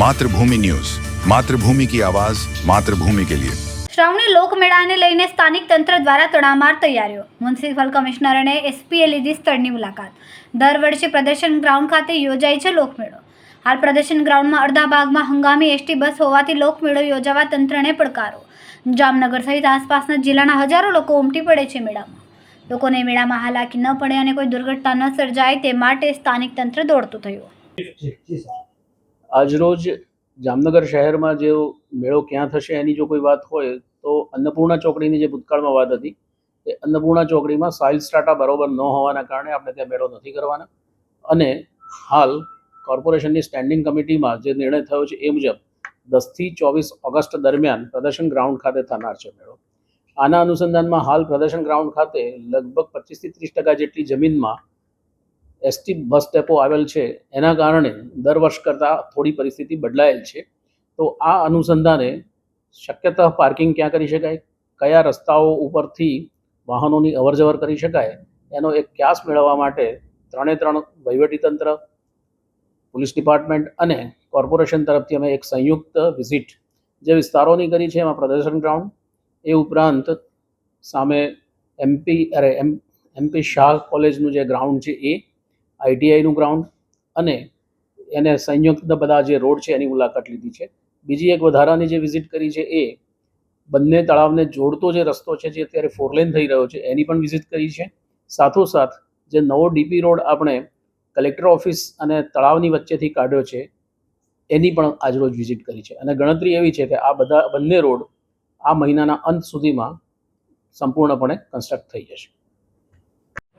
Mathrubhumi news. Mathrubhumi કી આવાજ માતૃભૂમિ કે લિયે. શ્રાવણી લોકમેળાને લઈને સ્થાનિક તંત્ર દ્વારા તડામાર તૈયારીઓ. મ્યુનિસિપલ કમિશનર અને એસપીએ લીધી સ્થળની મુલાકાત. દર વર્ષે પ્રદર્શન ગ્રાઉન્ડ ખાતે યોજાય છે લોકમેળો. હાલ પ્રદર્શન ગ્રાઉન્ડમાં અડધા ભાગમાં હંગામી એસટી બસ હોવાથી લોકમેળો યોજાવા તંત્રને પડકારો. જામનગર સહિત આસપાસના જિલ્લાના હજારો લોકો ઉમટી પડે છે મેળામાં. લોકોને મેળામાં હાલાકી ન પડે અને કોઈ દુર્ઘટના ન સર્જાય તે માટે સ્થાનિક તંત્ર દોડતું થયું. આજરોજ જામનગર શહેરમાં જે મેળો ક્યાં થશે એની જો કોઈ વાત હોય તો અન્નપૂર્ણા ચોકડીની જે ભૂતકાળમાં વાત હતી, એ અન્નપૂર્ણા ચોકડીમાં સાઇલ સ્ટાટા બરોબર ન હોવાના કારણે આપણે ત્યાં મેળો નથી કરવાના. અને હાલ કોર્પોરેશનની સ્ટેન્ડિંગ કમિટીમાં જે નિર્ણય થયો છે એ મુજબ દસથી ચોવીસ ઓગસ્ટ દરમિયાન પ્રદર્શન ગ્રાઉન્ડ ખાતે થનાર છે મેળો. આના અનુસંધાનમાં હાલ પ્રદર્શન ગ્રાઉન્ડ ખાતે લગભગ પચીસથી ત્રીસ ટકા જેટલી જમીનમાં એસટી બસ ડેપો આવેલ છે, એના કારણે દર વર્ષ કરતાં થોડી પરિસ્થિતિ બદલાયેલ છે. તો આ અનુસંધાને શક્યતા પાર્કિંગ ક્યાં કરી શકાય? કયા રસ્તાઓ ઉપરથી વાહનોની અવરજવર કરી શકાય? એનો એક ક્યાસ મેળવવા માટે ત્રણે ત્રણ વહીવટીતંત્ર પોલીસ ડિપાર્ટમેન્ટ અને કોર્પોરેશન તરફથી અમે એક સંયુક્ત વિઝિટ જે વિસ્તારોની કરી છે, એમાં પ્રદર્શન ગ્રાઉન્ડ, એ ઉપરાંત સામે એમપી, અરે એમ, એમપી શાહ કોલેજનું જે ગ્રાઉન્ડ છે, એ આઈટીઆઈનું ગ્રાઉન્ડ અને એને સંયુક્ત બધા જે રોડ છે એની મુલાકાત લીધી છે. બીજી એક વધારાની જે વિઝિટ કરી છે એ બંને તળાવને જોડતો જે રસ્તો છે જે અત્યારે ફોરલેન થઈ રહ્યો છે, એની પણ વિઝિટ કરી છે. સાથોસાથ જે નવો ડીપી રોડ આપણે કલેક્ટર ઓફિસ અને તળાવની વચ્ચેથી કાઢ્યો છે, એની પણ આજરોજ વિઝિટ કરી છે. અને ગણતરી એવી છે કે આ બધા બંને રોડ આ મહિનાના અંત સુધીમાં સંપૂર્ણપણે કન્સ્ટ્રક્ટ થઈ જશે.